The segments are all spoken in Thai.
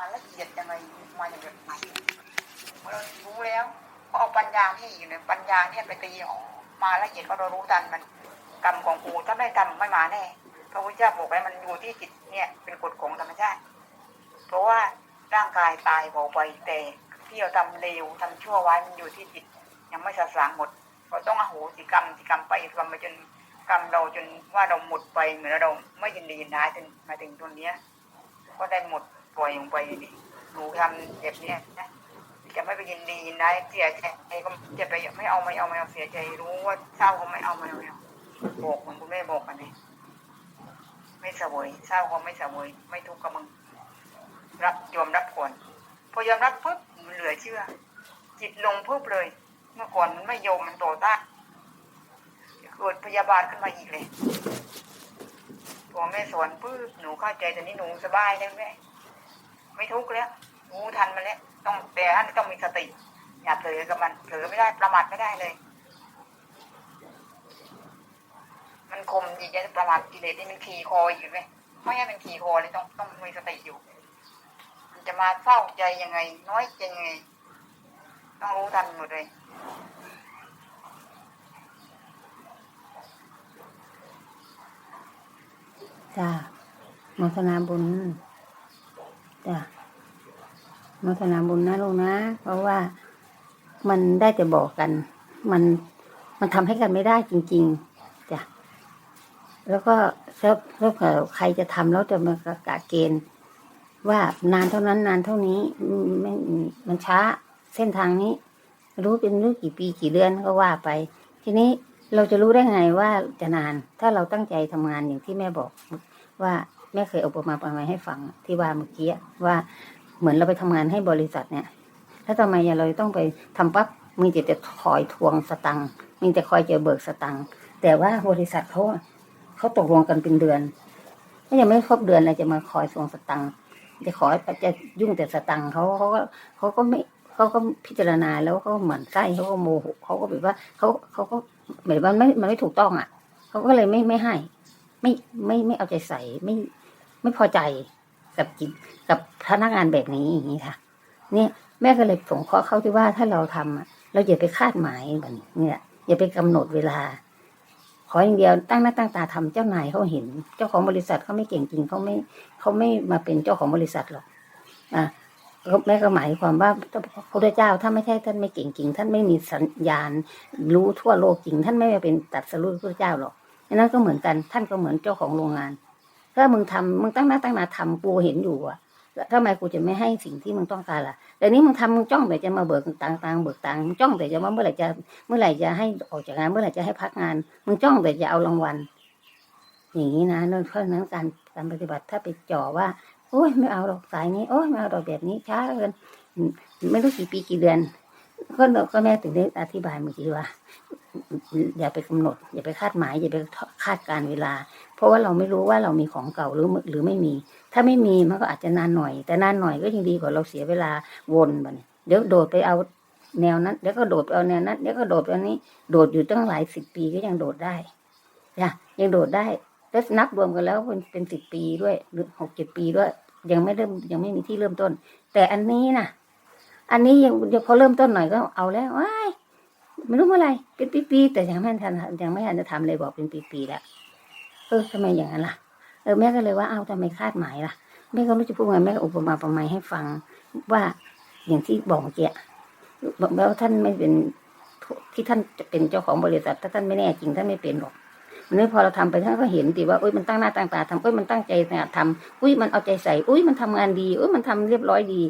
มาละเอียดยังไงมาอย่างแบบไหนเมื่อเรารู้แล้วก็เอาปัญญาที่อยู่ในปัญญาเนี่ยไปตีออกมาละเอียดก็เรารู้ทันมันกรรมของกูถ้าไม่กรรมไม่มาแน่พระพุทธเจ้าบอกไว้มันอยู่ที่จิตเนี่ยเป็นกฎของธรรมชาติ เพราะว่าร่างกายตายเบอกไปแต่ที่เราทำเลวทำชั่วไว้มันอยู่ที่จิต ยังไม่สะสางหมดเราต้องอโหสิกรรมสิกรรมไปทำไปจนกรรมเราจนว่าเราหมดไปเหมือนเราไม่ยินดียินร้ายจนมาถึงตรงนี้ก็ได้หมด ปล่อยลงไปนี่หนูทำแบบเนี้ยนะจะไม่ไปยินดียินร้เสียใจก็จะไปไม่เอาไม่เอาไม่เอาเสียใจรู้ว่าเศร้าก็ไม่เอาไม่เอาไม่เอาบอกเหมือนคุณแม่บอกกันเลยไม่สวยเศร้าก็ไม่สวยไม่ทุกข์กับมึงรับยอมรับก่อนพอยอมรับปุ๊บมันเหลือเชื่อ จิตลงปุ๊บเลย เมื่อก่อนมันไม่โยมมันโตต้านเกิดพยาบาลขึ้นมาอีกเลยพอแม่สอนปุ๊บหนูเข้าใจแต่นี้หนูสบายแล้วแม่ ไม่ทุกข์แล้วรู้ทันมันแล้วต้องแต่ท่านต้องมีสติ อย่าเผลอกับมันเผลอไม่ได้ประมาทไม่ได้เลย มันคมดีจะประมาทกิเลสนี่มันขี่คออยู่ไหมไม่ให้มันขี่คอเลยต้องต้องมีสติอยู่ มันจะมาเศร้าใจยังไง น้อยใจยังไง ต้องรู้ทันหมดเลยจ้าโมทนาบุญจ้า โมทนาบุญนะลูกนะ เพราะว่ามันได้แต่บอกกัน มันมันทำให้กันไม่ได้จริง ๆจ้ะแล้วก็แล้วแล้วเผื่อใครจะทำแล้วจะมากะกะเกณฑ์ ว่านานเท่านั้นนานเท่านี้ไม่มันช้าเส้นทางนี้ รู้เป็นรู้กี่ปีกี่เดือนก็ว่าไป ทีนี้เราจะรู้ได้ไงว่าจะนาน ถ้าเราตั้งใจทำงานอย่างที่แม่บอกว่าแม่เคยเอาประมาประมาณให้ฟังที่ว่าเมื่อกี้ว่า เหมือนเราไปทำงานให้บริษัทเนี่ย แล้วทำไมเราต้องไปทำปั๊บมึงจะจะคอยทวงสตังค์มึงจะคอยเจอเบิกสตังค์แต่ว่าบริษัทเขาเขาตกลงกันเป็นเดือนถ้ายังไม่ครบเดือนอะไรจะมาคอยทวงสตังค์จะขอจะยุ่งแต่สตังค์เขาเขาก็เขาก็ไม่เขาก็พิจารณาแล้วเขาเหมือนไส้เขาก็โมโหเขาก็แบบว่าเขาเขาก็เหมือนมันไม่มันไม่ถูกต้องอะเขาก็เลยไม่ไม่ให้ ไม่ไม่ไม่เอาใจใส่ไม่ไม่พอใจ กับจิตกับพนักงานแบบนี้อย่างนี้ค่ะ เนี่ยแม่ก็เลยสงเคราะห์เขาที่ว่าถ้าเราทำอะเราอย่าไปคาดหมายแบบนี้เนี่ย อย่าไปกำหนดเวลา ขออย่างเดียวตั้งหน้าตั้งตาทำเจ้านายเขาเห็น เจ้าของบริษัทเขาไม่เก่งจริงเขาไม่เขาไม่มาเป็นเจ้าของบริษัทหรอกอะแม่ก็หมายความว่าพระพุทธเจ้าถ้าไม่ใช่ท่านไม่เก่งจริง ท่านไม่มีสัญญาณ รู้ทั่วโลกจริง ท่านไม่มาเป็นตัดสรู้พระเจ้าหรอกนนั้นก็เหมือนกันท่านก็เหมือนเจ้าของโรงงาน ถ้ามึงทำมึงตั้งหน้าตั้งตาทำกูเห็นอยู่อะแล้วทำไมกูจะไม่ให้สิ่งที่มึงต้องการล่ะแต่นี้มึงทำมึงจ้องแต่จะมาเบิกตังตังเบิกตังมึงจ้องแต่จะว่าเมื่อไหร่จะเมื่อไหร่จะให้ออกจากงาน เมื่อไหร่จะให้พักงาน มึงจ้องแต่จะเอารางวัล อย่างนี้นะนั่นเพราะนั้นการการปฏิบัติถ้าไปจ่อว่าโอ้ยไม่เอาหรอกสายนี้โอ้ยไม่เอาดอกแบบนี้ช้าเกินไม่รู้กี่ปีกี่เดือนก็ก็แม่ถึงได้อธิบายเมื่อกี้ว่า อย่าไปกำหนด อย่าไปคาดหมาย อย่าไปคาดการเวลา เพราะว่าเราไม่รู้ว่าเรามีของเก่าหรือหรือไม่มี ถ้าไม่มีมันก็อาจจะนานหน่อย แต่นานหน่อยก็ยังดีกว่าเราเสียเวลาวนไปเนี่ยเดี๋ยวโดดไปเอาแนวนั้นเดี๋ยวก็โดดไปเอาแนวนั้นเดี๋ยวก็โดดไปอันนี้ โดดอยู่ตั้งหลายสิบปีก็ยังโดดได้จ้ะยังโดดได้แล้วนับรวมกันแล้วเป็นเป็นสิบปีด้วยหรือหกเจ็ดปีด้วย ยังไม่เริ่มยังไม่มีที่เริ่มต้น แต่อันนี้นะอันนี้ยังเดี๋ยวพอเริ่มต้นหน่อยก็เอาแล้วว้าย ไม่รู้เมื่อไรเป็นปีๆแต่ยังไม่ทันยังไม่ทันจะทำเลยบอกเป็นปีๆแล้วเออทำไมอย่างนั้นล่ะเออแม่ก็เลยว่าเอ้าทำไมคาดหมายล่ะแม่ก็รู้จะพูดไงแม่ก็อุปมาประมยให้ฟังว่าอย่างที่บอกเมื่อกี้บอกแล้วท่านไม่เป็นที่ท่านจะเป็นเจ้าของบริษัท ถ้าท่านไม่แน่จริงท่านไม่เป็นหรอกวันนี้พอเราทำไปท่านก็เห็นดีว่าอุ้ยมันตั้งหน้าตั้งตาทำอุ้ยมันตั้งใจทำอุ้ยมันเอาใจใส่อุ้ยมันทำงานดีอุ้ยมันทำเรียบร้อยดี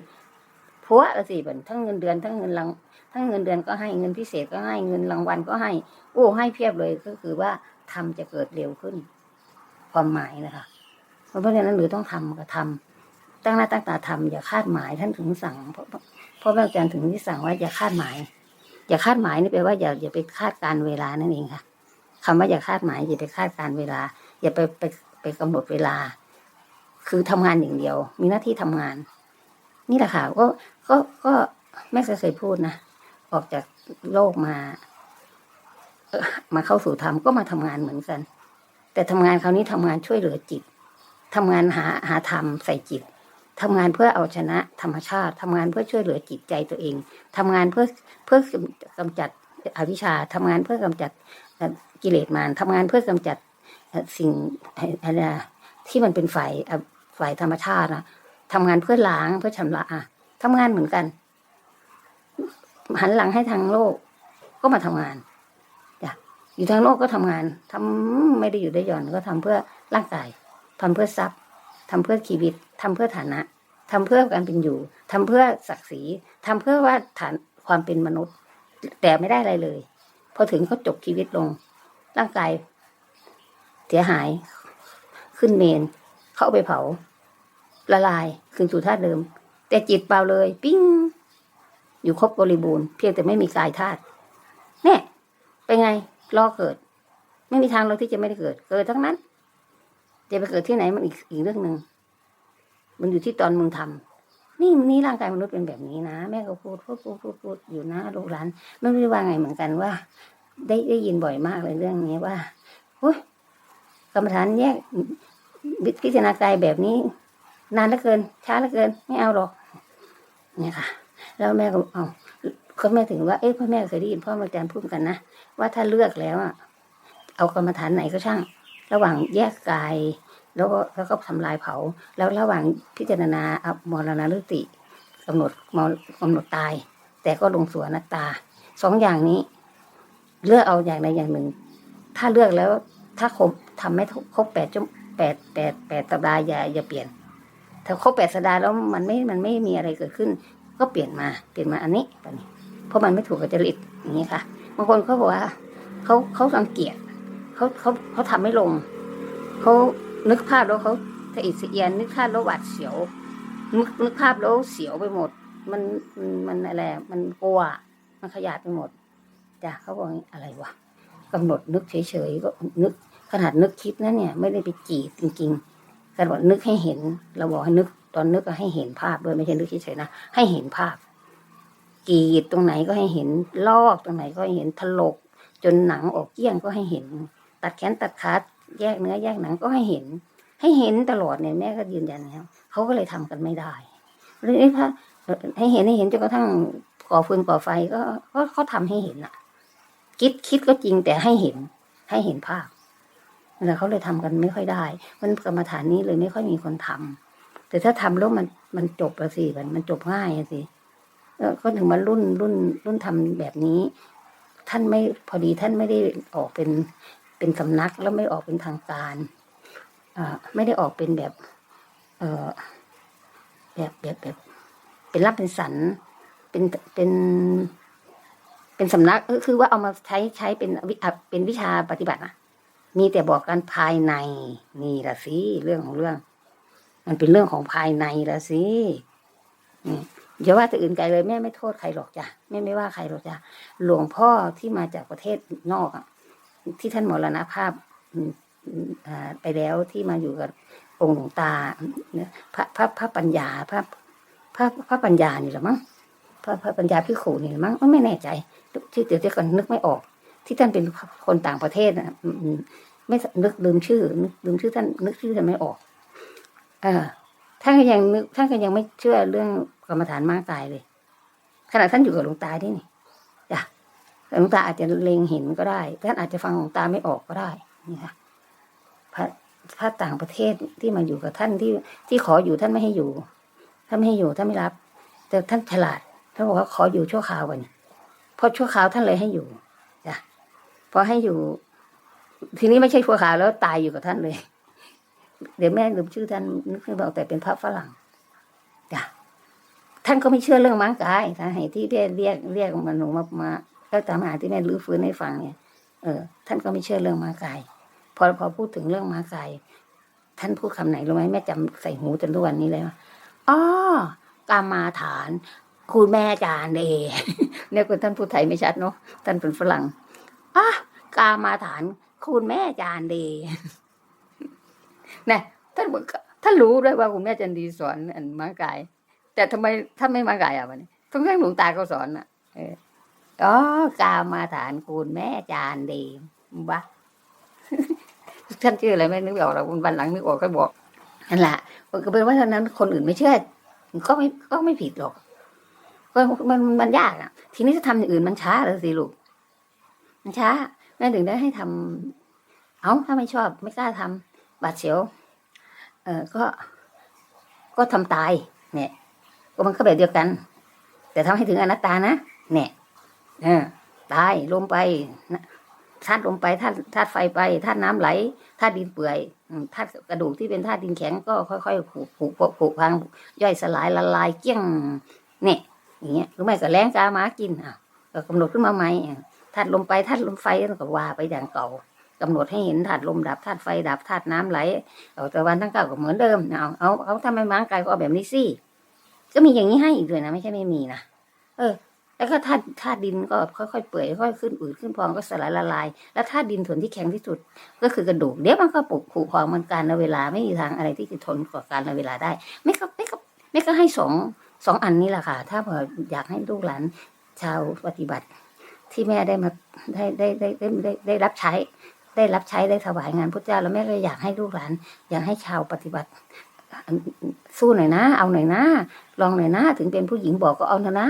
พัวละสิบันทั้งเงินเดือนทั้งเงินราง ทั้งเงินเดือนก็ให้เงินพิเศษก็ให้เงินรางวัลก็ให้ โอ้ให้เพียบเลยก็คือว่าทำจะเกิดเร็วขึ้น ความหมายนะคะเพราะฉะนั้นหรือต้องทำก็ทำตั้งหน้าตั้งตาทำอย่าคาดหมายท่านถึงสั่งเพราะเพราะอาจารย์ถึงที่สั่งว่าอย่าคาดหมาย อย่าคาดหมายนี่แปลว่าอย่าอย่าไปคาดการเวลานั่นเองค่ะคำว่าอย่าคาดหมายอย่าไปคาดการเวลา อย่าไปไปไปกำหนดเวลา คือทำงานอย่างเดียว มีหน้าที่ทำงาน นี่แหละค่ะก็ก็ก็แม่เคยพูดนะ ออกจากโลกมามาเข้าสู่ธรรมก็มาทำงานเหมือนกัน แต่ทำงานคราวนี้ทำงานช่วยเหลือจิตทำงานหาหาธรรมใส่จิตทำงานเพื่อเอาชนะธรรมชาติทำงานเพื่อช่วยเหลือจิตใจตัวเองทำงานเพื่อเพื่อกำจัดอวิชชาทำงานเพื่อกำจัดกิเลสมารทำงานเพื่อกำจัดสิ่งอะไรที่มันเป็นฝ่ายฝ่ายธรรมชาตินะทำงานเพื่อล้างเพื่อชำระอะทำงานเหมือนกัน หันหลังให้ทางโลก ก็มาทำงานจ้ะอยู่ทางโลกก็ทำงานทำไม่ได้อยู่ได้หย่อนก็ทำเพื่อร่างกายทำเพื่อทรัพย์ทำเพื่อชีวิตทำเพื่อฐานะทำเพื่อการเป็นอยู่ทำเพื่อศักดิ์ศรีทำเพื่อว่าฐานความเป็นมนุษย์ แต่ไม่ได้อะไรเลย พอถึงเขาจบชีวิตลง ร่างกายเสียหาย ขึ้นเมน เขาเอาไปเผา ละลายคืนสู่ธาตุเดิม แต่จิตเปล่าเลย ปิ้ง อยู่ครบบริบูรณ์เพียงแต่ไม่มีกายธาตุเนี่ยเป็นไงรอเกิด ไม่มีทางเราที่จะไม่ได้เกิด เกิดทั้งนั้นจะไปเกิดที่ไหนมันอีกอีกเรื่องหนึ่งมันอยู่ที่ตอนมึงทำนี่นี่ร่างกายมนุษย์เป็นแบบนี้นะ แม่ก็พูดพูดพูดพูดพูดอยู่นะลูกหลานไม่รู้ว่าไงเหมือนกันว่า ได้ได้ยินบ่อยมากเลยเรื่องนี้ว่าโอ้ยกรรมฐานแยกพิจารณากายแบบนี้ นานเหลือเกิน ช้าเหลือเกิน ไม่เอาหรอกเนี่ยค่ะ แล้วแม่ก็เอาก็แม่ถึงว่าเอ๊ะพ่อแม่เคยได้ยินพ่ออาจารย์พูดกันนะว่าถ้าเลือกแล้วอะเอากรรมฐานไหนก็ช่าง ระหว่างแยกกาย แล้วก็แล้วก็ทำลายเผา แล้วระหว่างพิจารณาเอามรณฤติกำหนดมรกำหนดตาย แต่ก็ลงสู่อนัตตาสองอย่างนี้ เลือกเอาอย่างใดอย่างหนึ่ง ถ้าเลือกแล้วถ้าครบทำไม่ครบแปดชั่วแปดแปดแปดสัปดาห์อย่าอย่าเปลี่ยน ถ้าครบแปดสัปดาห์แล้วมันไม่มันไม่มีอะไรเกิดขึ้น ก็เปลี่ยนมาเปลี่ยนมาอันนี้แบบนี้ เพราะมันไม่ถูกกับจริตอย่างนี้ค่ะบางคนเขาบอกว่าเขาเขารังเกียจเขาเขาเขาทำไม่ลงเขานึกภาพแล้วเขาสะอิดสะเอียนนึกภาพแล้วหวาดเสียวนึกนึกภาพแล้วเสียวไปหมด มันมันอะไรมันกลัวมันขยาดไปหมดจ้ะเขาบอกอะไรวะกำหนดนึกเฉยๆก็นึกขนาดนึกคิดนะเนี่ย ไม่ได้ไปจีดจริงๆกำหนดนึกให้เห็น เราบอกให้นึก ตอนนึกก็ให้เห็นภาพด้วยไม่ใช่นึกเฉยๆนะให้เห็นภาพกรีดตรงไหนก็ให้เห็นลอกตรงไหนก็ให้เห็นถลก จนหนังออกเกี้ยงก็ให้เห็น ตัดแขนตัดขาแยกเนื้อแยกหนังก็ให้เห็น ให้เห็นตลอดเนี่ยแม่ก็ยืนยันแล้วเขาก็เลยทำกันไม่ได้เลยไอ้พระให้เห็นให้เห็นจนกระทั่งก่อฟืนก่อไฟก็ก็เขาทำให้เห็นอะคิดคิดก็จริงแต่ให้เห็น ให้เห็นภาพแล้วเขาเลยทำกันไม่ค่อยได้ มันกรรมฐานนี้เลยไม่ค่อยมีคนทำ แต่ถ้าทำแล้วมันมันจบละสิมันมันจบง่ายอะสิก็ถึงมารุ่นรุ่นรุ่นทำแบบนี้ ท่านไม่พอดีท่านไม่ได้ออกเป็นเป็นสำนักแล้วไม่ออกเป็นทางการอ่าไม่ได้ออกเป็นแบบ เออแบบแบบแบบ เป็นรับเป็นสันเป็นเป็นเป็นสำนักก็คือว่าเอามาใช้ใช้เป็นวิเป็นวิชาปฏิบัตินะมีแต่บอกกันภายในนี่ละสิเรื่องของเรื่อง มันเป็นเรื่องของภายในละสิอย่าว่าแต่อื่นไกลเลยแม่ไม่โทษใครหรอกจ้ะแม่ไม่ว่าใครหรอกจ้ะหลวงพ่อที่มาจากประเทศนอกอะ ที่ท่านมรณภาพไปแล้วที่มาอยู่กับองค์หลวงตาพระพระพระปัญญาพระพระพระปัญญานี่แหละมั้งพระพระปัญญาพิขูนี่แหละมั้งไม่แน่ใจที่เดี๋ยวเดี๋ยวก่อนนึกไม่ออก ที่ท่านเป็นคนต่างประเทศนะไม่นึกลืมชื่อ นึกลืมชื่อท่านนึกชื่อท่านไม่ออก เออท่านก็ยังนึกท่านก็ยังไม่เชื่อเรื่องกรรมฐานมากกายเลยขณะท่านอยู่กับหลวงตาที่นี่จ้ะหลวงตาอาจจะเล็งเห็นก็ได้ ท่านอาจจะฟังหลวงตาไม่ออกก็ได้นี่ค่ะพระพระต่างประเทศที่มาอยู่กับท่านที่ที่ขออยู่ท่านไม่ให้อยู่ท่านไม่ให้อยู่ท่านไม่รับ แต่ท่านฉลาดท่านบอกว่าขออยู่ชั่วคราวก่อนเพราะชั่วคราวท่านเลยให้อยู่จ้ะพอให้อยู่ ทีนี้ไม่ใช่ชั่วคราวแล้วตายอยู่กับท่านเลย เดี๋ยวแม่ลืมชื่อท่านนึกขึ้นมาแต่เป็นพระฝรั่งจ้ะท่านก็ไม่เชื่อเรื่องมังกายท่านให้ที่แม่เรียกเรียกมาหนูมามาก็ตามหาที่แม่รื้อฟื้นให้ฟังเนี่ย เออ ท่านก็ไม่เชื่อเรื่องมังกายพอพอพูดถึงเรื่องมังกายท่านพูดคำไหนรู้ไหมแม่จำใส่หูจนทุกวันนี้เลยว่าอ๋อกามาฐาน คุณแม่จานเดเนี่ยคุณท่านพูดไทยไม่ชัดเนาะท่านเป็นฝรั่งอะกามาฐาน คุณแม่จานเด นะท่านท่านรู้ด้วยว่าคุณแม่จันดีสอนอันมากาย แต่ทำไมท่านไม่มากายอะวันนี้ทั้งทั้งหลวงตาเขาสอนอะเอออ๋อกามาฐานคุณแม่จานดีวะท่านชื่ออะไรไม่นึกออกหรอกวันหลังนึกออกก็บอกนั่นแหละก็เป็นว่าฉะนั้นคนอื่นไม่เชื่อก็ไม่ก็ไม่ผิดหรอกก็มันมันยากอะ ทีนี้จะทำอย่างอื่นมันช้าเลยสิลูกมันช้าแม่ถึงได้ให้ทำเอาถ้าไม่ชอบไม่กล้าทำ บาดเสียว เออก็ ก็ทำตาย เนี่ย ก็มันก็แบบเดียวกัน แต่ทำให้ถึงอนัตตานะ เนี่ยเออตายลมไปธาตุลมไปธาตุธาตุไฟไปธาตุน้ำไหลธาตุดินเปื่อยธาตุกระดูกที่เป็นธาตุดินแข็งก็ค่อยๆผุผุผุผุพังย่อยสลายละลายเกี้ยงเนี่ยอย่างเงี้ยหรือไม่ก็แรงกาหมากินอะก็กำหนดขึ้นมาใหม่ธาตุลมไปธาตุลมไฟก็ว่าไปอย่างเก่า กำหนดให้เห็นธาตุลมดับธาตุไฟดับธาตุน้ำไหลเอาแต่วันทั้งเก้าก็เหมือนเดิมเอาเอาเอาทำไมม้างกายก็แบบนี้สิก็มีอย่างนี้ให้อีกด้วยนะ ไม่ใช่ไม่มีนะเออ แล้วก็ธาตุธาตุดินก็ค่อยๆเปื่อยค่อยๆขึ้นอืดขึ้นพองก็สลายละลาย แล้วธาตุดินส่วนที่แข็งที่สุด ก็คือกระดูกเดี๋ยวมันก็ปุผุพองมันการละเวลาไม่มีทางอะไรที่จะทนกับการละเวลาได้ ไม่ก็ไม่ก็ไม่ก็ให้สองสองอันนี้แหละค่ะ ถ้าเออยากให้ลูกหลานชาวปฏิบัติที่แม่ได้มาได้ได้ได้ได้ได้ได้รับใช้ ได้รับใช้ได้ถวายงานพระเจ้า แล้วแม่ก็อยากให้ลูกหลาน อยากให้ชาวปฏิบัติ สู้หน่อยนะ เอาหน่อยนะ ลองหน่อยนะ ถึงเป็นผู้หญิงบอกก็เอาเถอะนะ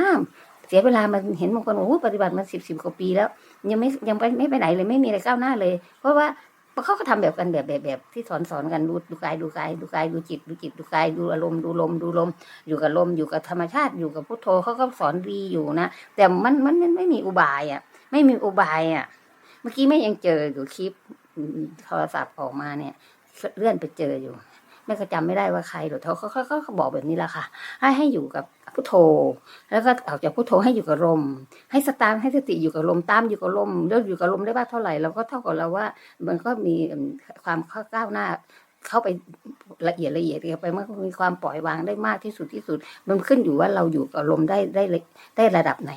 เสียเวลามันเห็นบางคนโอ้โหปฏิบัติมาสิบสิบกว่าปีแล้ว ยังไม่ยังไปไม่ไปไหนเลยไม่มีอะไรก้าวหน้าเลย เพราะว่าเขาก็ทำแบบกันแบบแบบแบบที่สอนสอนกันดูดูกายดูกายดูกายดูจิต ดูจิตดูกายดูอารมณ์ดูลมดูลม อยู่กับลมอยู่กับธรรมชาติอยู่กับพุทโธเขาก็สอนดีอยู่นะ แต่มันมันไม่มีอุบายอะ ไม่มีอุบายอะ เมื่อกี้แม่ยังเจออยู่คลิปโทรศัพท์ออกมาเนี่ย เลื่อนไปเจออยู่แม่ก็จำไม่ได้ว่าใครหรอเขาเขาเขาเขาบอกแบบนี้ละค่ะ ให้ให้อยู่กับพุทโธ แล้วก็ออกจากพุทโธให้อยู่กับลม ให้สตางค์ให้สติอยู่กับลมตามอยู่กับลมเลือกอยู่กับลมได้บ้างเท่าไหร่เราก็เท่ากับเราว่า มันก็มีอืมความก้าวหน้าเข้าไปละเอียดละเอียดไปมันก็มีความปล่อยวางได้มากที่สุดที่สุด มันขึ้นอยู่ว่าเราอยู่กับลมได้ได้ได้ระดับไหน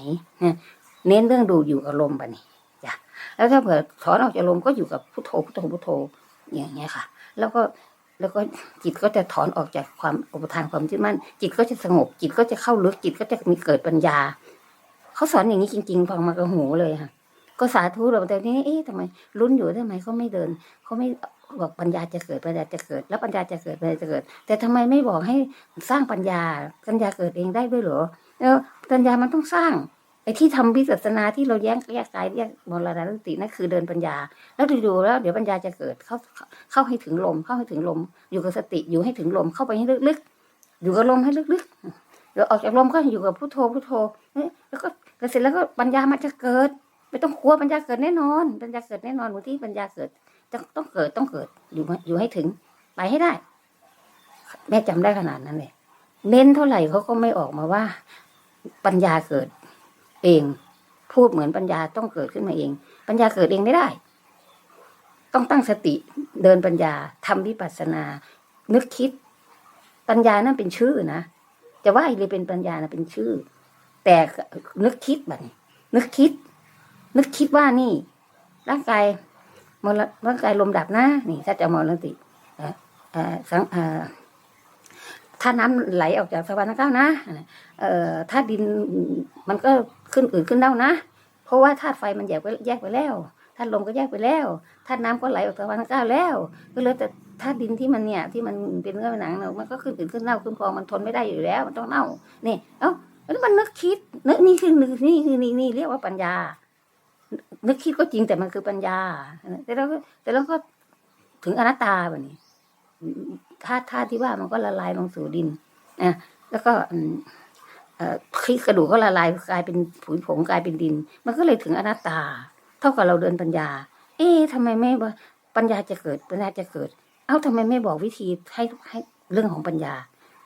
เน้นเรื่องดูอยู่กับลมปะนี่ จ้ะแล้วถ้าเผื่อถอนออกจากลมก็อยู่กับพุทโธพุทโธพุทโธอย่างเงี้ยค่ะ แล้วก็แล้วก็จิตก็จะถอนออกจากความอุปทานความยึดมั่น จิตก็จะสงบ จิตก็จะเข้าลึกจิตก็จะมีเกิดปัญญาเขาสอนอย่างนี้จริง ๆ ฟังมากระหูเลยค่ะ ก็สาธุเราแต่นี้เอ๊ะทำไมลุ้นอยู่ทำไมเขาไม่เดินเขาไม่บอกปัญญาจะเกิดปัญญาจะเกิด แล้วปัญญาจะเกิดปัญญาจะเกิด แต่ทำไมไม่บอกให้สร้างปัญญาปัญญาเกิดเองได้ด้วยเหรอเออปัญญามันต้องสร้าง ไอ้ที่ทำวิปัสนาที่เราแย้งแยกกายแยกมรณะสตินั่นคือเดินปัญญา แล้วดูๆแล้ว เดี๋ยวปัญญาจะเกิดเข้าเข้าให้ถึงลม เข้าให้ถึงลม อยู่กับสติอยู่ให้ถึงลมเข้าไปให้ลึกๆ อยู่กับลมให้ลึกๆเดี๋ยวออกจากลมก็อยู่กับพุทโธพุทโธแล้วก็เสร็จแล้วก็ปัญญามันจะเกิด ไม่ต้องกลัวปัญญาเกิดแน่นอน ปัญญาเกิดแน่นอนวันที่ปัญญาเกิดจะต้องเกิดต้องเกิดอยู่อยู่ให้ถึงไปให้ได้ แม่จำได้ขนาดนั้นเลยเน้นเท่าไหร่เขาก็ไม่ออกมาว่า ปัญญาเกิด เอง พูดเหมือนปัญญาต้องเกิดขึ้นมาเอง ปัญญาเกิดเองไม่ได้ ต้องตั้งสติเดินปัญญาทำวิปัสสนา นึกคิด ปัญญานั่นเป็นชื่อนะจะว่าอีกเลยเป็นปัญญานะเป็นชื่อ แต่นึกคิดแบบนี้นึกคิด นึกคิดว่านี่ ร่างกายมรร่างกายลมดับนะนี่ ถ้าจะมรณติอ่อเอ่อสังเอ่อถ้าน้ำไหลออกจากสวรรค์ก้านะเออถ้าดินมันก็ ขึ้นอื่นขึ้นเน่านะ เพราะว่าธาตุไฟมันแยกไปแยกไปแล้วธาตุลมก็แยกไปแล้วธาตุน้ำก็ไหลออกจากวรรค์เก้าแล้ว ก็เหลือแต่ธาตุดินที่มันเนี่ยที่มันเป็นเนื้อเป็นหนังเนี่ยมันก็ขึ้นอื่นขึ้นเน่าขึ้นพองมันทนไม่ได้อยู่แล้ว มันต้องเน่านี่เอ้าแล้วมันนึกคิดนึกนี่คือนึกนี่คือนี่นี่เรียกว่าปัญญา นึกคิดก็จริงแต่มันคือปัญญา แต่เราก็แต่เราก็ถึงอนัตตาแบบนี้ธาตุธาตุที่ว่ามันก็ละลายลงสู่ดินนะแล้วก็อื ขี้กระดูกก็ละลายกลายเป็นผุยผงกลายเป็นดิน มันก็เลยถึงอนัตตา เท่ากับเราเดินปัญญา เอ๊ะทำไมไม่ปัญญาจะเกิดปัญญาจะเกิด เอ้าทำไมไม่บอกวิธีให้ให้เรื่องของปัญญา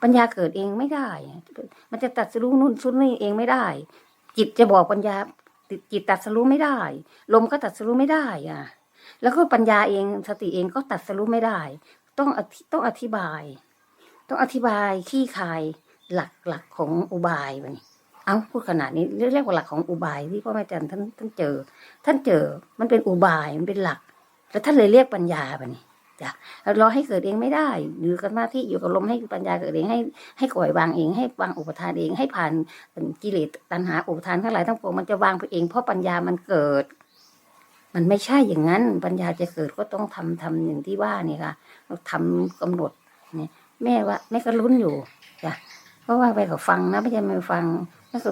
ปัญญาเกิดเองไม่ได้ มันจะตัดสรู้นู่นชุดนี่เองไม่ได้ จิตจะบอกปัญญาจิตตัดสรู้ไม่ได้ ลมก็ตัดสรู้ไม่ได้อะ แล้วก็ปัญญาเองสติเองก็ตัดสรู้ไม่ได้ ต้องต้องอธิบาย ต้องอธิบายขี้คาย หลักหลักของอุบายวันนี้เอาพูดขนาดนี้เรียกว่าหลักของอุบายที่พ่อแม่อาจันท่านท่านเจอ ท่านเจอมันเป็นอุบายมันเป็นหลัก แล้วท่านเลยเรียกปัญญาไปนี่จ้ะเรารอให้เกิดเองไม่ได้อยู่กับหน้าที่อยู่กับลมให้ปัญญาเกิดเองให้ให้ปล่อยวางเองให้วางอุปทานเองให้ผ่านกิเลสตัณหาอุปทานทั้งหลายทั้งปวงมันจะวางไปเองเพราะปัญญามันเกิด มันไม่ใช่อย่างนั้น ปัญญาจะเกิดก็ต้องทำทำอย่างที่ว่านี่ค่ะเราทำกำหนดเนี่ยแม่ว่าแม่ก็ลุ้นอยู่ เพราะว่าไปกับฟังนะไม่ใช่ไม่ฟังแล้วก็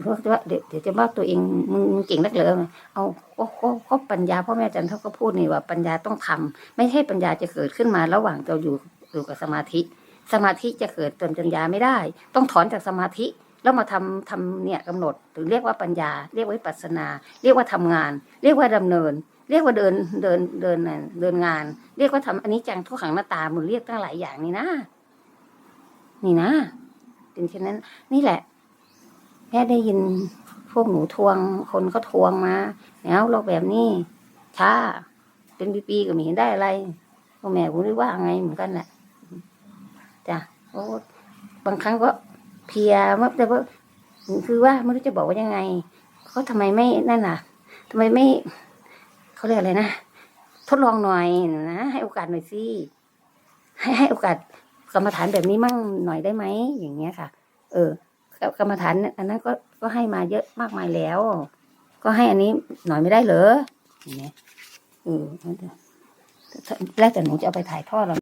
เพราะว่าเดี๋ยวเดี๋ยวจะว่าตัวเองมึงเก่งนักเหลอเอาก็ก็ก็ปัญญาพ่อแม่อาจันเขาก็พูดนี่ว่าปัญญาต้องทำไม่ใช่ปัญญาจะเกิดขึ้นมาระหว่างเราอยู่อยู่กับสมาธิ สมาธิจะเกิดเติมปัญญาไม่ได้ ต้องถอนจากสมาธิแล้วมาทำทำเนี่ยกำหนดหรือเรียกว่าปัญญา เรียกว่าปัสนา เรียกว่าทำงาน เรียกว่าดำเนิน เรียกว่าเดินเดินเดินเดินงาน เรียกว่าทำอันนี้จังทุกขังหน้าตามันเรียกตั้งหลายอย่างนี่นะ นี่นะ เป็นเช่นนั้น นี่แหละ แม่ได้ยินพวกหนูทวง คนเขาทวงมาแล้วเราแบบนี้ช้า เป็นปีๆก็ไม่เห็นได้อะไรพ่อแม่กูนึกว่าไงเหมือนกันแหละจ้ะโอ้บางครั้งก็เพียมากแต่ว่าคือว่าไม่รู้จะบอกว่ายังไงเขาทำไมไม่นั่นน่ะทำไมไม่เขาเรียกอะไรนะทดลองหน่อยนะให้โอกาสหน่อยสิให้ให้โอกาส กรรมฐานแบบนี้มั่งหน่อยได้ไหมอย่างเงี้ยค่ะ เออกรรมฐานอันนั้นก็ก็ให้มาเยอะมากมายแล้ว ก็ให้อันนี้หน่อยไม่ได้เหรออย่างเงี้ยเออแล้วแต่หนูจะเอาไปถ่ายทอดหรอ